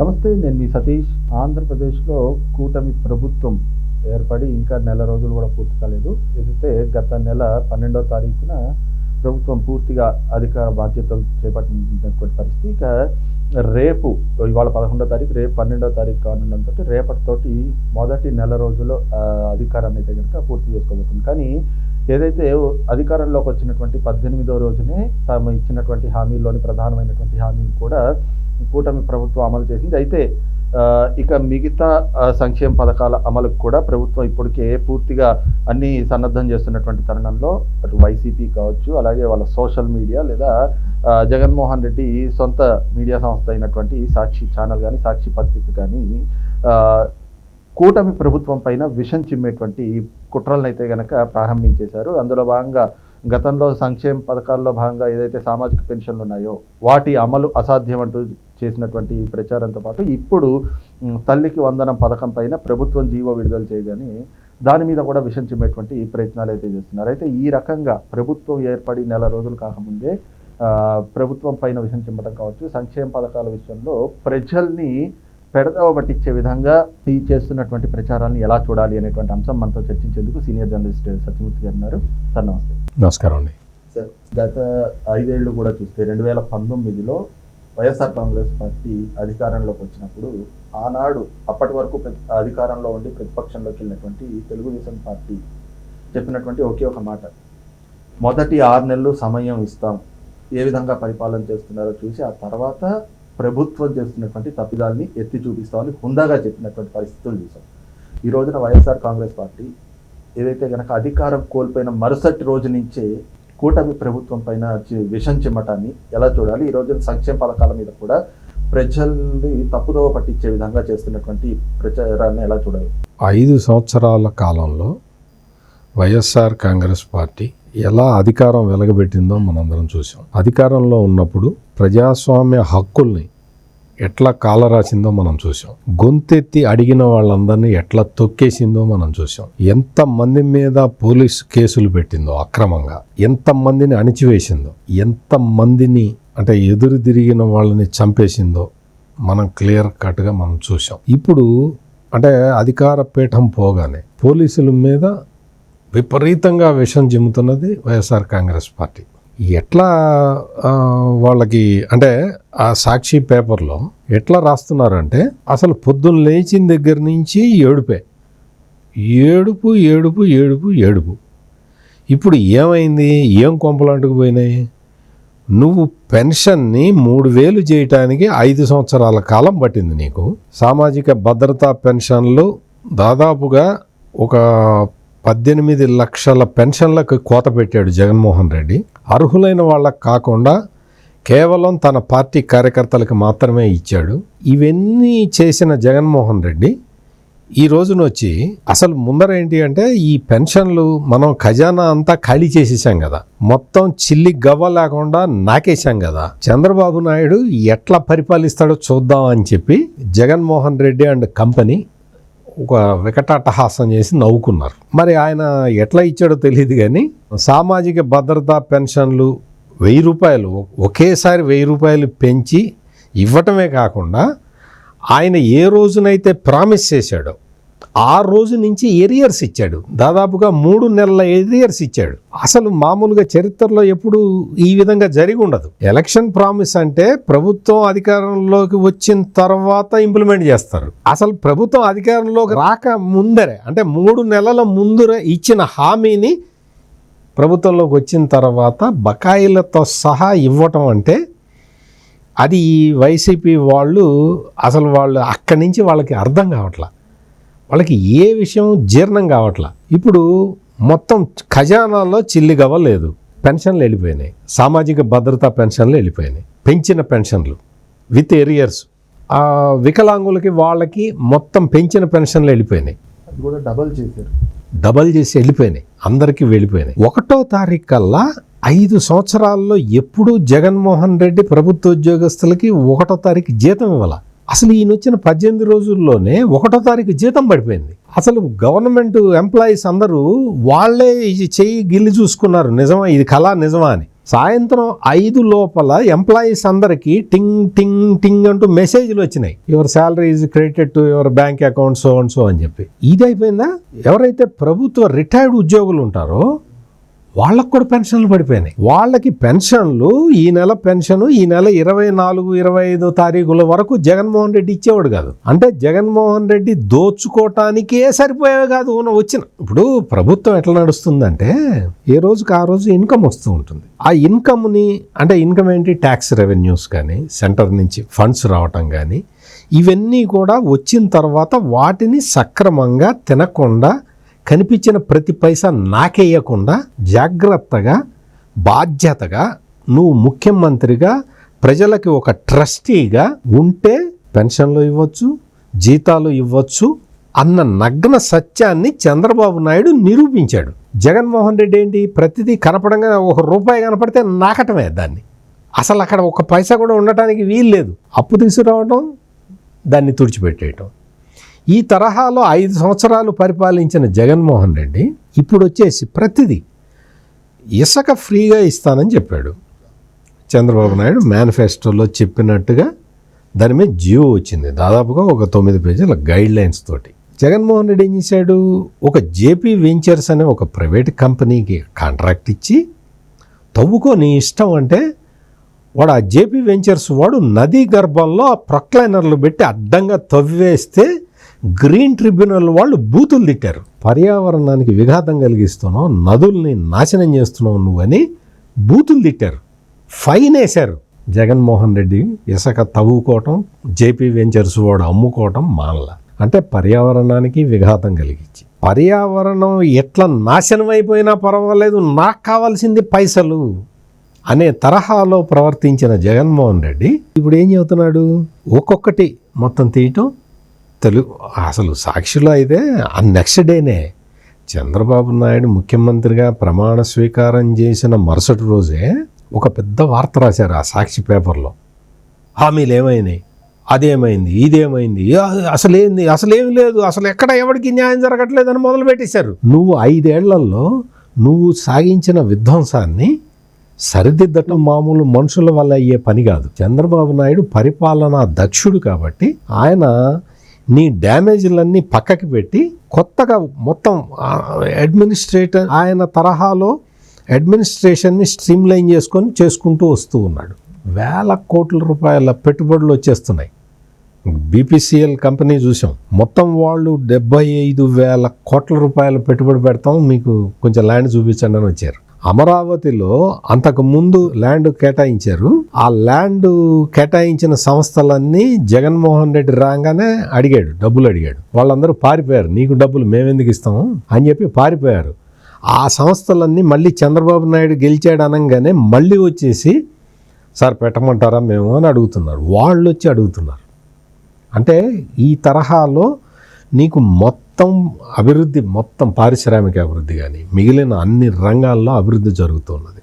నమస్తే నేను మీ సతీష్. ఆంధ్రప్రదేశ్లో కూటమి ప్రభుత్వం ఏర్పడి ఇంకా నెల రోజులు కూడా పూర్తి కాలేదు. ఏదైతే గత నెల పన్నెండవ తారీఖున ప్రభుత్వం పూర్తిగా అధికార బాధ్యతలు చేపట్టినటువంటి పరిస్థితి ఇక రేపు ఇవాళ పదకొండో తారీఖు రేపు పన్నెండవ తారీఖు కానుండంతో రేపటితోటి మొదటి నెల రోజుల్లో అధికారాన్ని అయితే కనుక పూర్తి చేసుకోబోతుంది. కానీ ఏదైతే అధికారంలోకి వచ్చినటువంటి పద్దెనిమిదో రోజునే తాము ఇచ్చినటువంటి హామీల్లోని ప్రధానమైనటువంటి హామీని కూడా కూటమి ప్రభుత్వం అమలు చేసింది. అయితే ఇక మిగతా సంక్షేమ పథకాల అమలుకు కూడా ప్రభుత్వం ఇప్పటికే పూర్తిగా అన్ని సన్నద్ధం చేస్తున్నటువంటి తరుణంలో అటు వైసీపీ కావచ్చు అలాగే వాళ్ళ సోషల్ మీడియా లేదా జగన్మోహన్ రెడ్డి సొంత మీడియా సంస్థ అయినటువంటి సాక్షి ఛానల్ కానీ సాక్షి పత్రిక కానీ కూటమి ప్రభుత్వం పైన విషం చిమ్మేటువంటి కుట్రలను అయితే కనుక ప్రారంభించేశారు. అందులో భాగంగా గతంలో సంక్షేమ పథకాల్లో భాగంగా ఏదైతే సామాజిక పెన్షన్లు ఉన్నాయో వాటి అమలు అసాధ్యం అంటూ చేసినటువంటి ఈ ప్రచారంతో పాటు ఇప్పుడు తల్లికి వందనం పథకం పైన ప్రభుత్వం జీవో విడుదల చేయగానే దాని మీద కూడా విషం చిమ్మేటువంటి ప్రయత్నాలు అయితే చేస్తున్నారు. అయితే ఈ రకంగా ప్రభుత్వం ఏర్పడి నెల రోజులు కాకముందే ప్రభుత్వం పైన విషం చిమ్మటం కావచ్చు సంక్షేమ పథకాల విషయంలో ప్రజల్ని పెడదవ పట్టించే విధంగా ఈ చేస్తున్నటువంటి ప్రచారాన్ని ఎలా చూడాలి అనేటువంటి అంశం మనతో చర్చించేందుకు సీనియర్ జర్నలిస్ట్ సత్యమూర్తి గారు ఉన్నారు. సార్ నమస్తే. నమస్కారం అండి. సార్ గత ఐదేళ్ళు కూడా చూస్తే రెండు వేల పంతొమ్మిదిలో వైఎస్ఆర్ కాంగ్రెస్ పార్టీ అధికారంలోకి వచ్చినప్పుడు ఆనాడు అప్పటి వరకు అధికారంలో ఉండి ప్రతిపక్షంలోకి వెళ్ళినటువంటి తెలుగుదేశం పార్టీ చెప్పినటువంటి ఒకే ఒక మాట. మొదటి ఆరు నెలలు సమయం ఇస్తాం. ఏ విధంగా పరిపాలన చేస్తున్నారో చూసి ఆ తర్వాత ప్రభుత్వం చేస్తున్నటువంటి తప్పిదాల్ని ఎత్తి చూపిస్తామని హుందాగా చెప్పినటువంటి పరిస్థితులు చూసాం. ఈ రోజున వైఎస్ఆర్ కాంగ్రెస్ పార్టీ ఏదైతే గనక అధికారం కోల్పోయిన మరుసటి రోజు నుంచే కూటమి ప్రభుత్వం పైన విషం చిమ్మటాన్ని ఎలా చూడాలి? ఈ రోజున సంక్షేమ పథకాల మీద కూడా ప్రజల్ని తప్పుదోవ పట్టించే విధంగా చేస్తున్నటువంటి ప్రచారాన్ని ఎలా చూడాలి? ఐదు సంవత్సరాల కాలంలో వైఎస్ఆర్ కాంగ్రెస్ పార్టీ ఎలా అధికారం వెలగబెట్టిందో మనందరం చూసాం అధికారంలో ఉన్నప్పుడు ప్రజాస్వామ్య హక్కుల్ని ఎట్లా కాల రాసిందో మనం చూసాం గొంతెత్తి అడిగిన వాళ్ళందరినీ ఎట్లా తొక్కేసిందో మనం చూసాం ఎంత మంది మీద పోలీస్ కేసులు పెట్టిందో అక్రమంగా. ఎంత మందిని అణిచివేసిందో. ఎంత మందిని అంటే ఎదురు తిరిగిన వాళ్ళని చంపేసిందో మనం క్లియర్ కట్గా మనం చూసాం ఇప్పుడు అంటే అధికార పీఠం పోగానే పోలీసుల మీద విపరీతంగా విషం జిమ్ముతున్నది వైఎస్ఆర్ కాంగ్రెస్ పార్టీ. ఎట్లా వాళ్ళకి అంటే ఆ సాక్షి పేపర్లో ఎట్లా రాస్తున్నారంటే అసలు పొద్దున్న లేచిన దగ్గర నుంచి ఏడుపే. ఏడుపు ఏడుపు ఏడుపు ఏడుపు. ఇప్పుడు ఏమైంది? ఏం కొంపలు పోయినాయి నువ్వు పెన్షన్ని మూడు వేలు చేయటానికి ఐదు సంవత్సరాల కాలం పట్టింది నీకు. సామాజిక భద్రతా పెన్షన్లు దాదాపుగా ఒక పద్దెనిమిది లక్షల పెన్షన్లకు కోత పెట్టాడు జగన్మోహన్ రెడ్డి. అర్హులైన వాళ్ళకు కాకుండా కేవలం తన పార్టీ కార్యకర్తలకు మాత్రమే ఇచ్చాడు. ఇవన్నీ చేసిన జగన్మోహన్ రెడ్డి ఈ రోజున వచ్చి అసలు ముందర ఏంటి అంటే ఈ పెన్షన్లు మనం ఖజానా అంతా ఖాళీ చేసేసాం కదా. మొత్తం చిల్లి గవ్వ లేకుండా నాకేసాం కదా. చంద్రబాబు నాయుడు ఎట్లా పరిపాలిస్తాడో చూద్దాం అని చెప్పి జగన్మోహన్ రెడ్డి అండ్ కంపెనీ ఒక వికటాటహాసం చేసి నవ్వుకున్నారు. మరి ఆయన ఎట్లా ఇచ్చాడో తెలియదు కానీ సామాజిక భద్రతా పెన్షన్లు వెయ్యి రూపాయలు ఒకేసారి వెయ్యి రూపాయలు పెంచి ఇవ్వటమే కాకుండా ఆయన ఏ రోజునైతే ప్రామిస్ చేశాడో ఆ రోజు నుంచి ఎరియర్స్ ఇచ్చాడు. దాదాపుగా మూడు నెలల ఎరియర్స్ ఇచ్చాడు. అసలు మామూలుగా చరిత్రలో ఎప్పుడు ఈ విధంగా జరిగి ఉండదు. ఎలక్షన్ ప్రామిస్ అంటే ప్రభుత్వం అధికారంలోకి వచ్చిన తర్వాత ఇంప్లిమెంట్ చేస్తారు. అసలు ప్రభుత్వం అధికారంలోకి రాక ముందరే అంటే మూడు నెలల ముందరే ఇచ్చిన హామీని ప్రభుత్వంలోకి వచ్చిన తర్వాత బకాయిలతో సహా ఇవ్వటం అంటే అది ఈ వైసీపీ వాళ్ళు అసలు వాళ్ళు అక్కడి నుంచి వాళ్ళకి అర్థం కావట్లా. వాళ్ళకి ఏ విషయం జీర్ణం కావట్లా. ఇప్పుడు మొత్తం ఖజానాలో చిల్లిగవ్వ లేదు. పెన్షన్లు వెళ్ళిపోయినాయి. సామాజిక భద్రతా పెన్షన్లు వెళ్ళిపోయినాయి. పెంచిన పెన్షన్లు విత్ ఎరియర్స్. ఆ వికలాంగులకి వాళ్ళకి మొత్తం పెంచిన పెన్షన్లు వెళ్ళిపోయినాయి. కూడా డబల్ చేశారు. డబల్ చేసి వెళ్ళిపోయినాయి. అందరికీ వెళ్ళిపోయినాయి. ఒకటో తారీఖు కల్లా ఐదు సంవత్సరాల్లో ఎప్పుడూ జగన్మోహన్ రెడ్డి ప్రభుత్వ ఉద్యోగస్తులకి ఒకటో తారీఖు జీతం ఇవ్వాల? అసలు ఈయన వచ్చిన పద్దెనిమిది రోజుల్లోనే ఒకటో తారీఖు జీతం పడిపోయింది. అసలు గవర్నమెంట్ ఎంప్లాయీస్ అందరూ వాళ్ళే ఇది చెయ్యి గిల్లి చూసుకున్నారు. నిజమా? ఇది కళ నిజమా అని. సాయంత్రం ఐదు లోపల ఎంప్లాయీస్ అందరికీ టింగ్ టింగ్ టింగ్ అంటూ మెసేజ్లు వచ్చినాయి. Your salary is credited to your bank account so and so అని చెప్పి. ఇది అయిపోయిందా? ఎవరైతే ప్రభుత్వ రిటైర్డ్ ఉద్యోగులు ఉంటారో వాళ్ళకు కూడా పెన్షన్లు పడిపోయినాయి. వాళ్ళకి పెన్షన్లు ఈ నెల పెన్షన్ ఈ నెల ఇరవై నాలుగు ఇరవై ఐదో తారీఖుల వరకు జగన్మోహన్ రెడ్డి ఇచ్చేవాడు కాదు. అంటే జగన్మోహన్ రెడ్డి దోచుకోవటానికే సరిపోయేవి కాదు వచ్చిన. ఇప్పుడు ప్రభుత్వం ఎట్లా నడుస్తుందంటే ఏ రోజుకి ఆ రోజు ఇన్కమ్ వస్తూ ఉంటుంది. ఆ ఇన్కమ్ని అంటే ఇన్కమ్ ఏంటి? ట్యాక్స్ రెవెన్యూస్ కానీ సెంటర్ నుంచి ఫండ్స్ రావటం కానీ ఇవన్నీ కూడా వచ్చిన తర్వాత వాటిని సక్రమంగా తినకుండా కనిపించిన ప్రతి పైసా నాకేయకుండా జాగ్రత్తగా బాధ్యతగా నువ్వు ముఖ్యమంత్రిగా ప్రజలకి ఒక ట్రస్టీగా ఉంటే పెన్షన్లు ఇవ్వచ్చు జీతాలు ఇవ్వచ్చు అన్న నగ్న సత్యాన్ని చంద్రబాబు నాయుడు నిరూపించాడు. జగన్మోహన్ రెడ్డి ఏంటి? ప్రతిదీ కనపడంగా ఒక రూపాయి కనపడితే నాకటమే దాన్ని. అసలు అక్కడ ఒక పైసా కూడా ఉండటానికి వీలు లేదు అప్పు తీసుకురావడం దాన్ని తుడిచిపెట్టేయటం. ఈ తరహాలో ఐదు సంవత్సరాలు పరిపాలించిన జగన్మోహన్ రెడ్డి ఇప్పుడు వచ్చేసి ప్రతిదీ ఇసుక ఫ్రీగా ఇస్తానని చెప్పాడు. చంద్రబాబు నాయుడు మేనిఫెస్టోలో చెప్పినట్టుగా దాని మీద జియో వచ్చింది. దాదాపుగా ఒక తొమ్మిది పేజీల గైడ్ లైన్స్ తోటి. జగన్మోహన్ రెడ్డి ఏం చేశాడు? ఒక జేపీ వెంచర్స్ అనే ఒక ప్రైవేట్ కంపెనీకి కాంట్రాక్ట్ ఇచ్చి తవ్వుకొని ఇష్టం అంటే వాడు ఆ జేపీ వెంచర్స్ వాడు నదీ గర్భంలో ఆ ప్రొక్లైనర్లు పెట్టి అడ్డంగా తవ్వేస్తే గ్రీన్ ట్రిబ్యునల్ వాళ్ళు బూతులు తిట్టారు. పర్యావరణానికి విఘాతం కలిగిస్తున్నావు నదుల్ని నాశనం చేస్తున్నావు నువ్వని బూతులు తిట్టారు. ఫైన్ వేశారు. జగన్మోహన్ రెడ్డి ఇసుక తవ్వుకోవటం జేపీ వెంచర్స్ వాడు అమ్ముకోవటం మానల. అంటే పర్యావరణానికి విఘాతం కలిగించి. పర్యావరణం ఎట్లా నాశనం అయిపోయినా పర్వాలేదు నాకు కావాల్సింది పైసలు అనే తరహాలో ప్రవర్తించిన జగన్మోహన్ రెడ్డి ఇప్పుడు ఏం చెబుతున్నాడు? ఒక్కొక్కటి మొత్తం తీయటం వ్యవస్థలు అసలు సాక్షిలో అయితే ఆ నెక్స్ట్ డేనే. చంద్రబాబు నాయుడు ముఖ్యమంత్రిగా ప్రమాణ స్వీకారం చేసిన మరుసటి రోజే ఒక పెద్ద వార్త రాశారు ఆ సాక్షి పేపర్లో. హామీలు ఏమైనాయి? అదేమైంది? ఇదేమైంది? అసలేంది అసలేం లేదు? అసలు ఎక్కడ ఎవరికి న్యాయం జరగట్లేదని మొదలు పెట్టేశారు నువ్వు ఐదేళ్ళలో నువ్వు సాగించిన విధ్వంసాన్ని సరిదిద్దటం మామూలు మనుషుల వల్ల అయ్యే పని కాదు. చంద్రబాబు నాయుడు పరిపాలనా దక్షుడు కాబట్టి ఆయన నీ డ్యామేజ్లన్నీ పక్కకి పెట్టి కొత్తగా మొత్తం అడ్మినిస్ట్రేటర్ ఆయన తరహాలో అడ్మినిస్ట్రేషన్ని స్ట్రీమ్లైన్ చేసుకొని చేసుకుంటూ వస్తూ ఉన్నాడు. వేల కోట్ల రూపాయల పెట్టుబడులు వచ్చేస్తున్నాయి. బీపీసీఎల్ కంపెనీ చూసాం. మొత్తం వాళ్ళు డెబ్బై ఐదు వేల కోట్ల రూపాయల పెట్టుబడి పెడతాం. మీకు కొంచెం ల్యాండ్ చూపించండి అని వచ్చారు. అమరావతిలో అంతకు ముందు ల్యాండ్ కేటాయించారు. ఆ ల్యాండ్ కేటాయించిన సంస్థలన్నీ జగన్మోహన్ రెడ్డి రాగానే అడిగాడు డబ్బులు అడిగాడు. వాళ్ళందరూ పారిపోయారు నీకు డబ్బులు మేమెందుకు ఇస్తాము? అని చెప్పి పారిపోయారు. ఆ సంస్థలన్నీ మళ్ళీ చంద్రబాబు నాయుడు గెలిచాడు అనగానే మళ్ళీ వచ్చేసి సార్ పెట్టమంటారా మేము? అని అడుగుతున్నారు. వాళ్ళు వచ్చి అడుగుతున్నారు. అంటే ఈ తరహాలో నీకు మొత్తం అభివృద్ధి మొత్తం పారిశ్రామిక అభివృద్ధి కానీ మిగిలిన అన్ని రంగాల్లో అభివృద్ధి జరుగుతున్నది.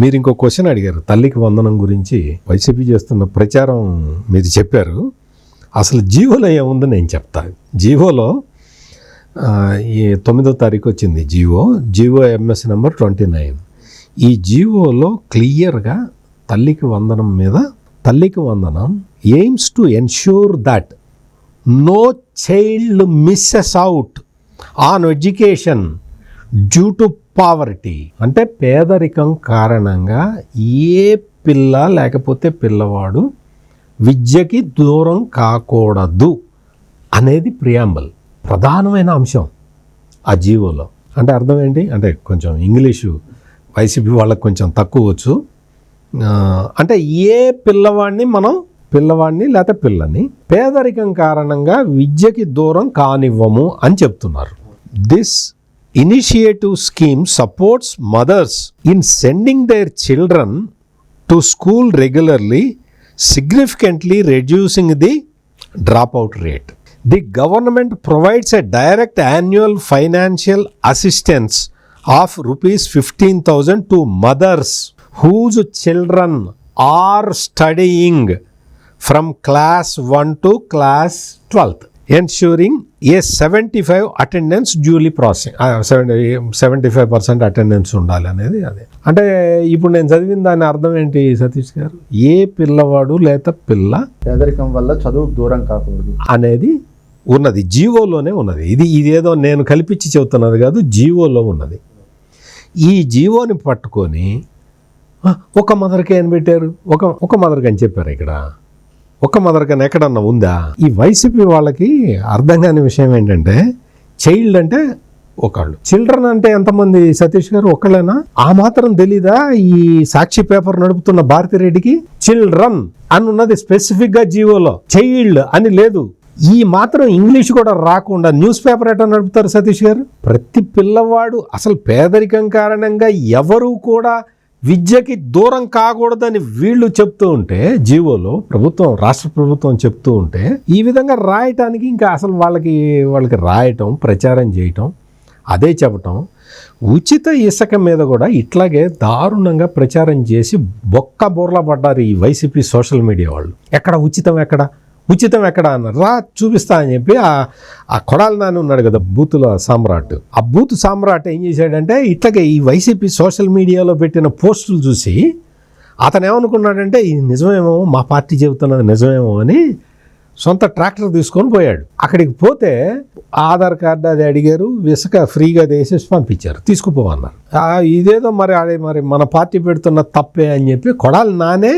మీరు ఇంకో క్వశ్చన్ అడిగారు. తల్లికి వందనం గురించి వైసీపీ చేస్తున్న ప్రచారం మీరు చెప్పారు. అసలు జీవోలో ఏముందో నేను చెప్తాను జీవోలో ఈ తొమ్మిదో తారీఖు వచ్చింది GO. GO MS number twenty nine. ఈ జీవోలో క్లియర్గా తల్లికి వందనం మీద Thalliki Vandanam aims to ensure that no child misses out on education due to poverty అంటే పేదరికం కారణంగా ఏ పిల్ల లేకపోతే పిల్లవాడు విద్యకి దూరం కాకూడదు అనేది ప్రియాంబల్ ప్రధానమైన అంశం ఆ జీవోలో అంటే అర్థం ఏంటి? అంటే కొంచెం ఇంగ్లీషు వైసీపీ వాళ్ళకి కొంచెం తక్కువ వచ్చు. అంటే ఏ పిల్లవాడిని మనం పిల్లవాడిని లేకపోతే పిల్లని పేదరికం కారణంగా విద్యకి దూరం కానివ్వము అని చెప్తున్నారు. This initiative scheme supports mothers in sending their children to school regularly significantly reducing the drop out rate the government provides a direct annual financial assistance of rupees fifteen thousand to mothers whose children are studying from class 1 to class 12th. Ensuring a seventy five attendance duly processing seventy seventy five percent attendance ఉండాలి అనేది అదే. అంటే ఇప్పుడు నేను చదివిన దాని అర్థం ఏంటి సతీష్ గారు? ఏ పిల్లవాడు లేక పిల్ల పేదరికం వల్ల చదువుకు దూరం కాకూడదు. అనేది ఉన్నది. జీవోలోనే ఉన్నది. ఇది ఇదేదో నేను కల్పించి చెబుతున్నది కాదు జీవోలో ఉన్నది. ఈ జీవోని పట్టుకొని "ఆ, ఒక మదర్కే అని పెట్టారు? ఒక ఒక మదర్కి అని చెప్పారు ఇక్కడ? ఒక మదర్కి ఎక్కడన్నా ఉందా? ఈ వైసీపీ వాళ్ళకి అర్థం కాని విషయం ఏంటంటే చైల్డ్ అంటే ఒకళ్ళు. చిల్డ్రన్ అంటే ఎంతమంది? సతీష్ గారు ఒకళ్ళేనా ఆ మాత్రం తెలీదా ఈ సాక్షి పేపర్ నడుపుతున్న భారతిరెడ్డికి? చిల్డ్రన్ అని ఉన్నది స్పెసిఫిక్గా జీవోలో. చైల్డ్ అని లేదు. ఈ మాత్రం ఇంగ్లీష్ కూడా రాకుండా న్యూస్ పేపర్ ఎట్లా నడుపుతారు సతీష్ గారు? ప్రతి పిల్లవాడు అసలు పేదరికం కారణంగా ఎవరు కూడా విద్యకి దూరం కాకూడదని వీళ్ళు చెప్తూ ఉంటే జీవోలో ప్రభుత్వం రాష్ట్ర ప్రభుత్వం చెప్తూ ఉంటే ఈ విధంగా రాయటానికి ఇంకా అసలు వాళ్ళకి వాళ్ళకి రాయటం ప్రచారం చేయటం అదే చెప్పటం ఉచిత ఇసుక మీద కూడా ఇట్లాగే దారుణంగా ప్రచారం చేసి బొక్క బోర్లా పడ్డారు ఈ వైసీపీ సోషల్ మీడియా వాళ్ళు. ఎక్కడ ఉచితం ఎక్కడ? ఉచితం ఎక్కడ అన్నారు? రా చూపిస్తా అని చెప్పి ఆ ఆ కొడాలి నాని ఉన్నాడు కదా బూతుల సామ్రాట్. ఆ బూత్ సామ్రాట్ ఏం చేశాడంటే ఇట్లాగే ఈ వైసీపీ సోషల్ మీడియాలో పెట్టిన పోస్టులు చూసి అతను ఏమనుకున్నాడంటే ఇది నిజమేమో మా పార్టీ చెబుతున్నది నిజమేమో అని సొంత ట్రాక్టర్ తీసుకొని పోయాడు. అక్కడికి పోతే ఆధార్ కార్డు అది అడిగారు ఇసుక ఫ్రీగా తీసేసి పంపించారు తీసుకుపోవన్నారు ఇదేదో మరి అదే మరి మన పార్టీ పెడుతున్న తప్పే అని చెప్పి కొడాలి నానే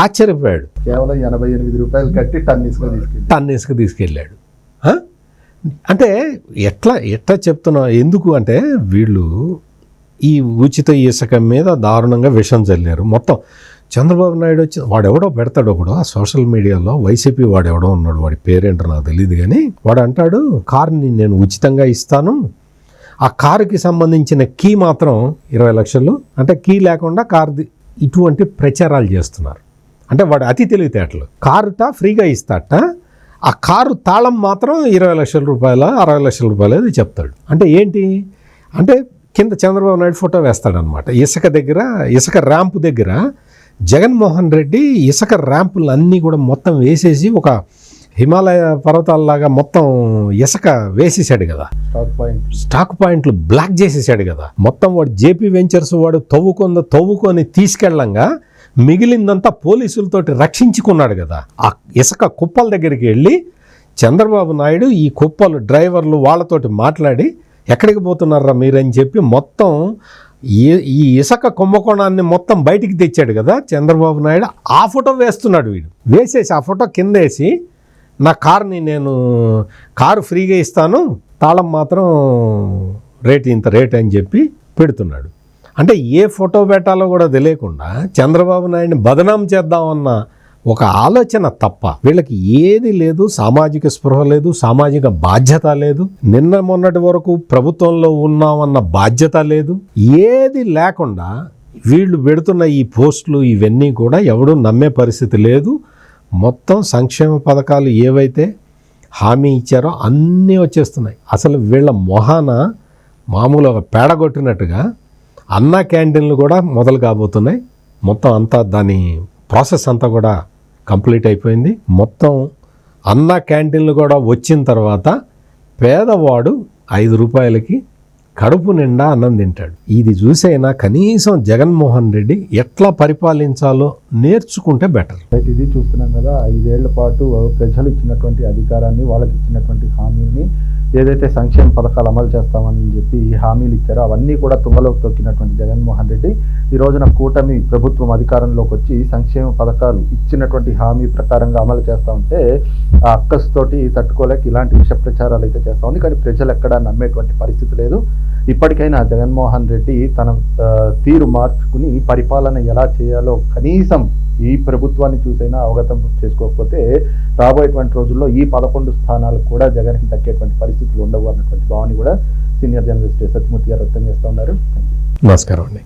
ఆశ్చర్యపోయాడు. కేవలం ఎనభై ఎనిమిది రూపాయలు కట్టి టన్ ఇసుక తీసుకెళ్ళి టన్ ఇసుక తీసుకెళ్ళాడు? అంటే ఎట్లా ఎట్లా చెప్తున్నా ఎందుకు అంటే వీళ్ళు ఈ ఉచిత ఇసుక మీద దారుణంగా విషం చల్లారు. మొత్తం చంద్రబాబు నాయుడు వచ్చి వాడెవడో పెడతాడు ఒకడు ఆ సోషల్ మీడియాలో వైసీపీ వాడెవడో ఉన్నాడు. వాడి పేరేంటో నాకు తెలియదు కానీ వాడు అంటాడు కార్ని నేను ఉచితంగా ఇస్తాను. ఆ కారుకి సంబంధించిన కీ మాత్రం ఇరవై లక్షలు. అంటే కీ లేకుండా కార్ ఇటువంటి ప్రచారాలు చేస్తున్నారు. అంటే వాడు అతి తెలివితేటలు. కారుట ఫ్రీగా ఇస్తాట. ఆ కారు తాళం మాత్రం ఇరవై లక్షల రూపాయల అరవై లక్షల రూపాయలు అది చెప్తాడు. అంటే ఏంటి? అంటే కింద చంద్రబాబు నాయుడు ఫోటో వేస్తాడనమాట ఇసుక దగ్గర ఇసుక ర్యాంపు దగ్గర జగన్మోహన్ రెడ్డి ఇసుక ర్యాంపులు అన్నీ కూడా మొత్తం వేసేసి ఒక హిమాలయ పర్వతాలలాగా మొత్తం ఇసుక వేసేసాడు కదా. స్టాక్ పాయింట్ స్టాక్ పాయింట్లు బ్లాక్ చేసేసాడు కదా. మొత్తం వాడు జేపీ వెంచర్స్ వాడు తవ్వుకొంద తవ్వుకొని తీసుకెళ్ళంగా మిగిలిందంతా పోలీసులతోటి రక్షించుకున్నాడు కదా. ఆ ఇసుక కుప్పల దగ్గరికి వెళ్ళి చంద్రబాబు నాయుడు ఈ కుప్పలు డ్రైవర్లు వాళ్ళతోటి మాట్లాడి ఎక్కడికి పోతున్నారా మీరని చెప్పి మొత్తం ఈ ఈ ఇసుక కుంభకోణాన్ని మొత్తం బయటికి తెచ్చాడు కదా చంద్రబాబు నాయుడు. ఆ ఫోటో వేస్తున్నాడు వీడు. వేసేసి ఆ ఫోటో కింద వేసి నా కార్ని నేను కారు ఫ్రీగా ఇస్తాను తాళం మాత్రం రేట్ ఇంత రేట్ అని చెప్పి పెడుతున్నాడు. అంటే ఏ ఫోటో పెట్టాలో కూడా తెలియకుండా చంద్రబాబు నాయుడిని బదనాం చేద్దామన్న ఒక ఆలోచన తప్ప వీళ్ళకి ఏది లేదు సామాజిక స్పృహ లేదు సామాజిక బాధ్యత లేదు. నిన్న మొన్నటి వరకు ప్రభుత్వంలో ఉన్నామన్న బాధ్యత లేదు. ఏది లేకుండా వీళ్ళు పెడుతున్న ఈ పోస్టులు ఇవన్నీ కూడా ఎవడూ నమ్మే పరిస్థితి లేదు. మొత్తం సంక్షేమ పథకాలు ఏవైతే హామీ ఇచ్చారో అన్నీ వచ్చేస్తున్నాయి. అసలు వీళ్ళ మొహాన మామూలుగా పేడగొట్టినట్టుగా అన్న క్యాంటీన్లు కూడా మొదలు కాబోతున్నాయి. మొత్తం అంతా దాని ప్రాసెస్ అంతా కూడా కంప్లీట్ అయిపోయింది. మొత్తం అన్న క్యాంటీన్లు కూడా వచ్చిన తర్వాత పేదవాడు ఐదు రూపాయలకి కడుపు నిండా అన్నం తింటాడు. ఇది చూసైనా కనీసం జగన్మోహన్ రెడ్డి ఎట్లా పరిపాలించాలో నేర్చుకుంటే బెటర్. ఇది చూస్తున్నాం కదా ఐదేళ్ళ పాటు ప్రజలు ఇచ్చినటువంటి అధికారాన్ని వాళ్ళకి ఇచ్చినటువంటి హామీని ఏదైతే సంక్షేమ పథకాలు అమలు చేస్తామని చెప్పి ఈ హామీలు ఇచ్చారో అవన్నీ కూడా తుంగలోకి తొక్కినటువంటి జగన్మోహన్ రెడ్డి ఈ రోజున కూటమి ప్రభుత్వం అధికారంలోకి వచ్చి సంక్షేమ పథకాలు ఇచ్చినటువంటి హామీ ప్రకారంగా అమలు చేస్తా ఉంటే ఆ అక్కస్తోటి తట్టుకోలేక ఇలాంటి విష ప్రచారాలు అయితే చేస్తా ఉంది. కానీ ప్రజలు ఎక్కడా నమ్మేటువంటి పరిస్థితి లేదు. ఇప్పటికైనా జగన్మోహన్ రెడ్డి తన తీరు మార్చుకుని పరిపాలన ఎలా చేయాలో కనీసం ఈ ప్రభుత్వాన్ని చూసైనా అవగతం చేసుకోకపోతే రాబోయేటువంటి రోజుల్లో ఈ పదకొండు స్థానాలు కూడా జగన్కి దక్కేటువంటి పరిస్థితులు ఉండవు అన్నటువంటి భావన కూడా సీనియర్ జర్నలిస్ట్ సత్యమూర్తి గారు వ్యక్తం చేస్తూ ఉన్నారు. నమస్కారం అండి.